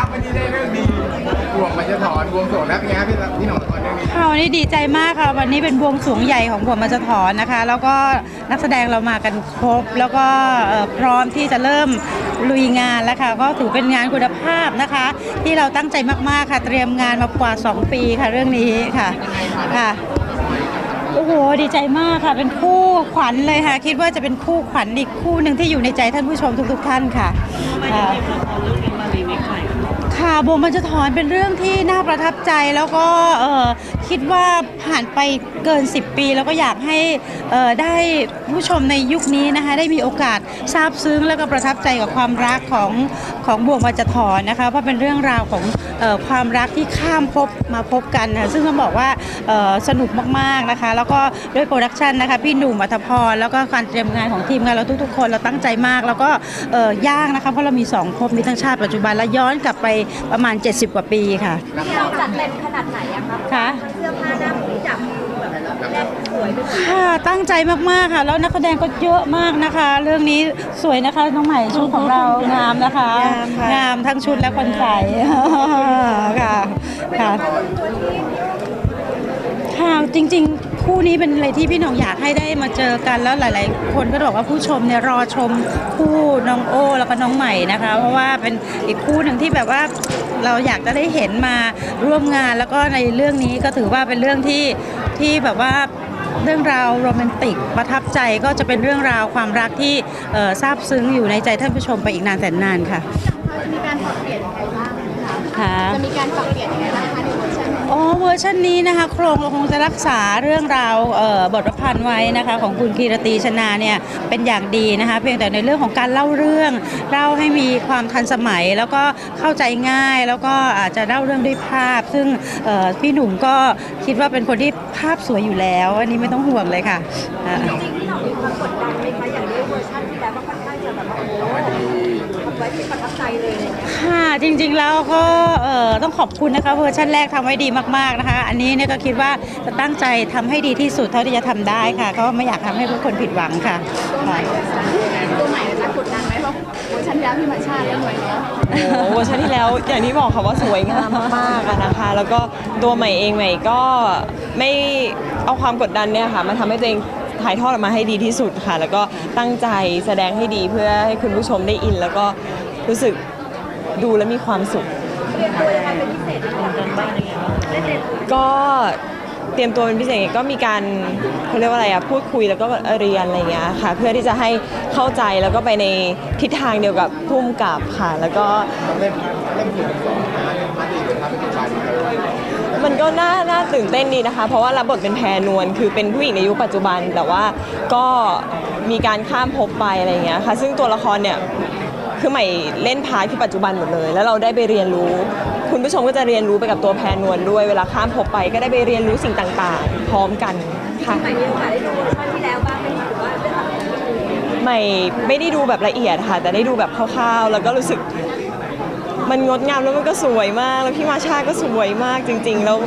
ครับวันนี้ได้เรื่องดีบวงมันจะถอนบวงสรวงแล้วเป็นไงครับพี่พี่หนุ่มละครเรื่องนี้ค่ะวันนี้ดีใจมากค่ะวันนี้เป็นบวงสรวงใหญ่ของบัวมาจถอนนะคะ แล้วก็นักแสดงเรามากันครบ แล้วก็พร้อมที่จะเริ่มลุยงานแล้วค่ะก็ถือเป็นงานคุณภาพนะคะ ที่เราตั้งใจมากๆค่ะ เตรียมงานมากว่า 2 ปีค่ะเรื่องนี้ค่ะค่ะโอ้โหดีใจมากค่ะ เป็นคู่ขวัญเลยค่ะ คิดว่าจะเป็นคู่ขวัญอีกคู่หนึ่งที่อยู่ในใจท่านผู้ชมทุกๆท่านค่ะค่ะค่ะ บวงมันจะถอนเป็นเรื่องที่น่าประทับใจแล้วก็เอ่อ คิดว่าผ่านไปเกิน 10 ปี แล้วก็อยากให้เอ่อได้ผู้ชมในยุคนี้นะคะได้มีโอกาสซาบซึ้งแล้วก็ประทับใจกับความรักของของบวงมันจะถอนนะคะเพราะเป็นเรื่องราวของเออความรักที่ข้ามภพมาพบกันนะซึ่งต้องบอกว่าเอ่อสนุกมากๆนะคะ แล้วก็ด้วยโปรดักชันนะคะพี่หนุ่มอัธพรแล้วก็การเตรียมงานของทีมงานเราทุกๆ คนเราตั้งใจมาก แล้วก็เอ่อย่างนะคะเพราะเรามีสองภพมีทั้งชาติปัจจุบันและย้อนกลับไปประมาณ 70 กว่าปีค่ะเราจัดเต็มขนาดไหนอะคะค่ะ ค่ะตั้งใจมากๆค่ะ แล้วนักแสดงก็เยอะมากนะคะ เรื่องนี้สวยนะคะน้องใหม่ชุดของเรางามนะคะ งามทั้งชุดและคนใส่ค่ะค่ะค่ะจริง ๆ คู่นี้เป็นอะไรที่พี่หน้องอยากให้ได้มาเจอกันแล้วหลาย ๆ คนก็บอกว่าผู้ชมเนี่ยรอชมคู่น้องโอ้แล้วก็น้องใหม่นะคะ เพราะว่าเป็นอีกคู่หนึ่งที่แบบว่าเราอยากจะได้เห็นมาร่วมงานแล้วก็ในเรื่องนี้ก็ถือว่าเป็นเรื่องที่ที่แบบว่า เรื่องราวโรแมนติกประทับใจก็จะเป็นเรื่องราวความรักที่เอ่อซาบซึ้งอยู่ในใจท่านผู้ชมไปอีกนานแสนนานค่ะจะมีการปรับเปลี่ยนยังไงบ้างคะค่ะจะมีการปรับเปลี่ยนยังไงบ้างคะในเวอร์ชันนี้ อ๋อเวอร์ชันนี้นะคะโครงเราคงจะรักษาเรื่องราวบทประพันธ์ไว้นะคะของคุณกีรตีชนาเนี่ยเป็นอย่างดีนะคะเพียงแต่ในเรื่องของการเล่าเรื่องเล่าให้มีความทันสมัยแล้วก็เข้าใจง่าย แล้วก็อาจจะเล่าเรื่องด้วยภาพ ซึ่งพี่หนุ่มก็คิดว่าเป็นคนที่ภาพสวยอยู่แล้ว อันนี้ไม่ต้องห่วงเลยค่ะจริงๆที่เรามีความกดดันไหมคะอย่างด้วยเวอร์ชันที่ ไว้ที่ประทับใจเลยอะไรเงี้ยค่ะจริงๆแล้วก็เอ่อต้องขอบคุณนะคะเวอร์ชันแรกทำไว้ดีมากๆนะคะ อันนี้เนี่ยก็คิดว่าจะตั้งใจทำให้ดีที่สุดเท่าที่จะทำได้ค่ะ ก็ไม่อยากทำให้ทุกคนผิดหวังค่ะค่ะตัวใหม่จะกดดันไหมเพราะเวอร์ชันที่แล้วพี่มาชาเล่นไว้เนาะโอ้โหเวอร์ชันที่แล้วอย่างที่บอกค่ะว่าสวยงามมากๆอะนะคะ แล้วก็ตัวใหม่เองใหม่ก็ไม่เอาความกดดันเนี่ยค่ะมาทำให้ตัวเอง ถ่ายทอดออกมาให้ดีที่สุดค่ะ แล้วก็ตั้งใจแสดงให้ดีเพื่อให้คุณผู้ชมได้อิน แล้วก็รู้สึกดูแล้วมีความสุขเตรียมตัวยังไงเป็นพิเศษในการไหก็เตรียมตัวเป็นพิเศษก็มีการเขาเรียกว่าอะไรอะพูดคุยแล้วก็เรียนอะไรเงี้ยค่ะ เพื่อที่จะให้เข้าใจแล้วก็ไปในทิศทางเดียวกับพุ่มกับค่ะ แล้วก็เล่นเล่นผิดสอง ก็น่าน่าตื่นเต้นดีนะคะ เพราะว่ารับบทเป็นแพรนวลคือเป็นผู้หญิงในยุคปัจจุบัน แต่ว่าก็มีการข้ามภพไปอะไรเงี้ยค่ะ ซึ่งตัวละครเนี่ยคือใหม่เล่นพาร์ทที่ปัจจุบันหมดเลย แล้วเราได้ไปเรียนรู้ คุณผู้ชมก็จะเรียนรู้ไปกับตัวแพรนวลด้วยเวลาข้ามภพไปก็ได้ไปเรียนรู้สิ่งต่างๆ พร้อมกันค่ะใหม่มีโอกาสได้ดูเวอร์ชันที่แล้วบ้างไหมคะหรือว่าเรื่องอะไรที่ดูใหม่ไม่ได้ดูแบบละเอียดค่ะ แต่ได้ดูแบบคร่าวๆ แล้วก็รู้สึก มันงดงามแล้วมันก็สวยมาก แล้วพี่มาชาก็สวยมากจริง ๆ แล้ว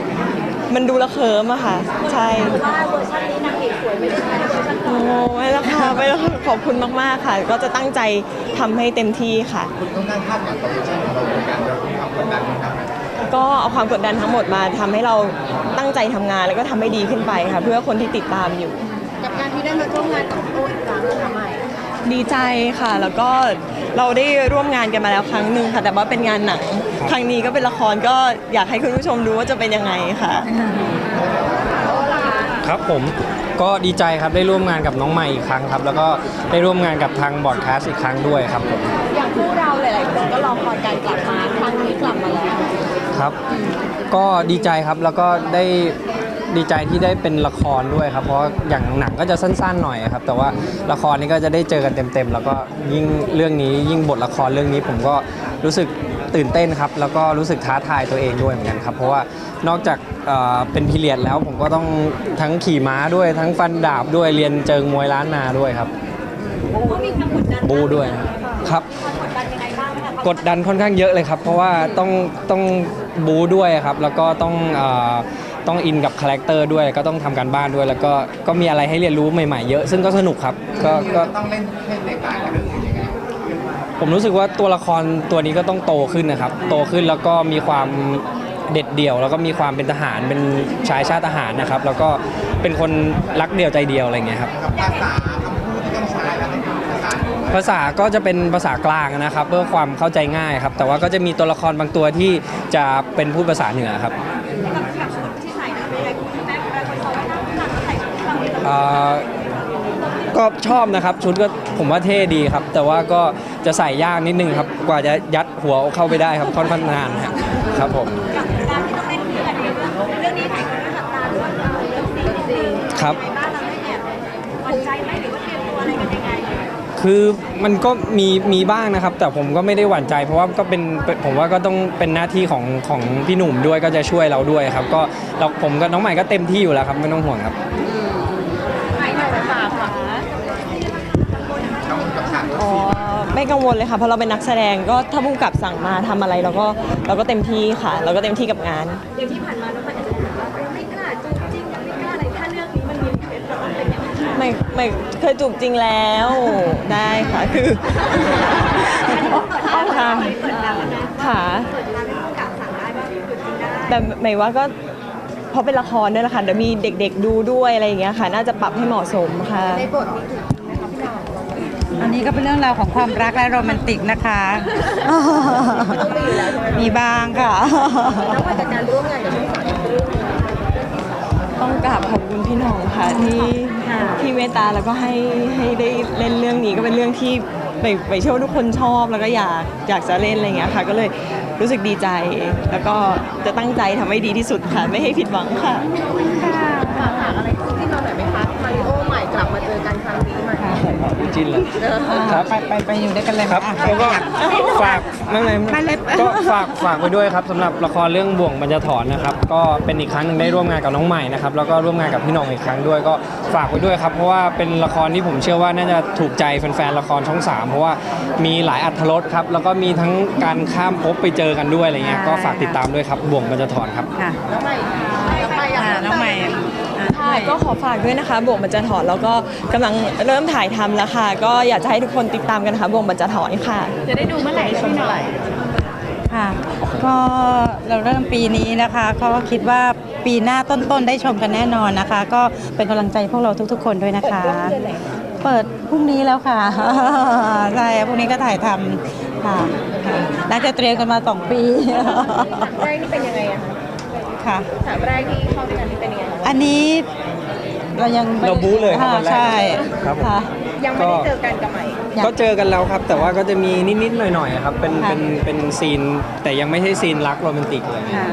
มันดูละเคิมอะค่ะ ใช่เพราะว่าเวอร์ชันนี้นางเอกสวยไม่ได้ใช้เวอร์ชันก่อนโอ้ไม่แล้วค่ะไม่แล้วค่ะขอบคุณมากๆค่ะ ก็จะตั้งใจทำให้เต็มที่ค่ะ คุณต้องการคาดหวังกับเวอร์ชันของเราเหมือนกันเราต้องทำกดดันนะครับก็เอาความกดดันทั้งหมดมาทำให้เราตั้งใจทำงานแล้วก็ทำให้ดีขึ้นไปค่ะ เพื่อคนที่ติดตามอยู่ กับการที่ได้มาร่วมงานกับโออีกครั้งค่ะใหม่ ดีใจค่ะ แล้วก็เราได้ร่วมงานกันมาแล้วครั้งหนึ่งค่ะ แต่ว่าเป็นงานหนัง ครั้งนี้ก็เป็นละครก็อยากให้คุณผู้ชมดูว่าจะเป็นยังไงค่ะ ครับผมก็ดีใจครับได้ร่วมงานกับน้องใหม่อีกครั้งครับ แล้วก็ได้ร่วมงานกับทางบอร์ดแคสต์อีกครั้งด้วยครับผมอย่างคู่เราหลายๆคนก็รอคอยการกลับมาครั้งนี้กลับมาแล้วครับ ก็ดีใจครับแล้วก็ได้ ดีใจที่ได้เป็นละครด้วยครับ เพราะอย่างหนังก็จะสั้นๆหน่อยครับ แต่ว่าละครนี้ก็จะได้เจอกันเต็มๆ แล้วก็ยิ่งเรื่องนี้ยิ่งบทละครเรื่องนี้ผมก็รู้สึกตื่นเต้นครับ แล้วก็รู้สึกท้าทายตัวเองด้วยเหมือนกันครับ เพราะว่านอกจากเอ่อเป็นพีเรียดแล้วผมก็ต้องทั้งขี่ม้าด้วยทั้งฟันดาบด้วยเรียนเจิงมวยล้านนาด้วยครับก็มีความกดดันบูด้วยครับความกดดันยังไงบ้างคะกดดันค่อนข้างเยอะเลยครับ เพราะว่าต้องต้องบูด้วยครับ แล้วก็ต้องเอ่อ ต้องอินกับคาแรคเตอร์ด้วยก็ต้องทำการบ้านด้วย แล้วก็ก็มีอะไรให้เรียนรู้ใหม่ๆเยอะ ซึ่งก็สนุกครับก็ก็ ต้องเล่นเล่นในต่างกับเรื่องอื่นยังไงผมรู้สึกว่าตัวละครตัวนี้ก็ต้องโตขึ้นนะครับ โตขึ้นแล้วก็มีความเด็ดเดี่ยว แล้วก็มีความเป็นทหารเป็นชายชาติทหารนะครับ แล้วก็เป็นคนรักเดียวใจเดียวอะไรเงี้ยครับกับภาษาคำพูดที่ต้องใช้แล้วเป็นภาษาหนือภาษาก็จะเป็นภาษากลางนะครับ เพื่อความเข้าใจง่ายครับ แต่ว่าก็จะมีตัวละครบางตัวที่จะเป็นพูดภาษาเหนือครับ กับกับ ที่เรามีเอ่อก็ชอบนะครับชุดก็ผมว่าเท่ดีครับ แต่ว่าก็จะใส่ยากนิดนึงครับ กว่าจะยัดหัวเข้าไปได้ครับค่อนข้างนานครับครับผมกับการที่ต้องเล่นคู่กันในเรื่องเรื่องนี้ถ่ายคนด้วยหลับตาด้วยเรื่องซีจริงครับในบ้านเราได้แอบหวั่นใจไหมหรือว่าเตรียมตัวอะไรกันยังไงคือมันก็มีมีบ้างนะครับ แต่ผมก็ไม่ได้หวั่นใจ เพราะว่าก็เป็นเป็นผมว่าก็ต้องเป็นหน้าที่ของของพี่หนุ่มด้วยก็จะช่วยเราด้วยครับ ก็เราผมกับน้องใหม่ก็เต็มที่อยู่แล้วครับไม่ต้องห่วงครับใหม่หน่อยฝากค่ะ ต้องกับฉาก อ๋อ ไม่กังวลเลยค่ะเพราะเราเป็นนักแสดงก็ถ้าผู้กำกับสั่งมาทำอะไรเราก็เราก็เต็มที่ค่ะ เราก็เต็มที่กับงาน อย่างที่ผ่านมาน้องมันอาจจะถามว่าเออไม่กล้าจูบจริงยังไม่กล้าอะไรถ้าเรื่องนี้มันมีเป็นเราเป็นยังไงไม่ไม่เคยจูบจริงแล้วได้ค่ะคือค่ะเปิดแล้วนะค่ะ เปิดทางให้ผู้กำกับสั่งได้ว่าจูบจริงได้แต่หมายว่าก็เพราะเป็นละครด้วยละค่ะเดี๋ยวมีเด็กๆดูด้วยอะไรอย่างเงี้ยค่ะ น่าจะปรับให้เหมาะสมค่ะ ในบทนี้ถูก อันนี้ก็เป็นเรื่องราวของความรักและโรแมนติกนะคะ มีบ้างค่ะ แล้วมาจากการร่วมงานกับช่องสามต้องกราบขอบคุณพี่หน้องค่ะที่ที่เมตตาแล้วก็ให้ให้ได้เล่นเรื่องนี้ก็เป็นเรื่องที่ไปไปเชื่อว่าทุกคนชอบแล้วก็อยากอยากจะเล่นอะไรอย่างเงี้ยค่ะ ก็เลยรู้สึกดีใจ แล้วก็จะตั้งใจทำให้ดีที่สุดค่ะ ไม่ให้ผิดหวังค่ะ ฝากถามอะไรที่เราหน่อยไหมคะมาริโอใหม่กลับมาเจอกันครั้งนี้มาจินเลยครับไปไปไปอยู่ด้วยกันเลยครับอะแล้วก็ฝากไม่เป็นไรไม่เลยก็ฝากฝากไว้ด้วยครับสำหรับละครเรื่องบ่วงบรรจถอนนะครับ ก็เป็นอีกครั้งหนึ่งได้ร่วมงานกับน้องใหม่นะครับแล้วก็ร่วมงานกับพี่หน้องอีกครั้งด้วย ก็ฝากไว้ด้วยครับเพราะว่าเป็นละครที่ผมเชื่อว่าน่าจะถูกใจแฟนๆละครช่อง3เพราะว่ามีหลายอัธรสครับแล้วก็มีทั้งการข้ามภพไปเจอกันด้วยอะไรเงี้ยก็ฝากติดตามด้วยครับบ่วงบรรจถอนครับ ค่ะแล้วใหม่แล้วใหม่อยากอ่าน้องใหม่ อะค่ะก็ขอฝากด้วยนะคะบ่วงบรรจถอนแล้วก็กำลังเริ่มถ่ายทำแล้วค่ะ ก็อยากจะให้ทุกคนติดตามกันค่ะบ่วงบรรจถอนค่ะ จะได้ดูเมื่อไหร่ชมเมื่อไหร่ค่ะ ก็เราเริ่มปีนี้นะคะก็คิดว่าปีหน้าต้นๆได้ชมกันแน่นอนนะคะ ก็เป็นกำลังใจพวกเราทุกๆ คนด้วยนะคะ เปิดพรุ่งนี้แล้วค่ะ ใช่พรุ่งนี้ก็ถ่ายทำค่ะค่ะน่าจะเตรียมกันมาสองปี แรกนี่เป็นยังไงอะคะ ค่ะฉากแรกที่เข้าด้วยกันนี่เป็นยังไงคะอันนี้เรายังไม่เราบู๊เลยครับอ่าวันแรก ใช่ครับผม ค่ะ ยังไม่ได้เจอกันกับใหม่ยังก็เจอกันแล้วครับ แต่ว่าก็จะมีนิดๆหน่อยๆครับเป็นค่ะ เป็นเป็นซีนแต่ยังไม่ใช่ซีนรักโรแมนติกเลย ค่ะ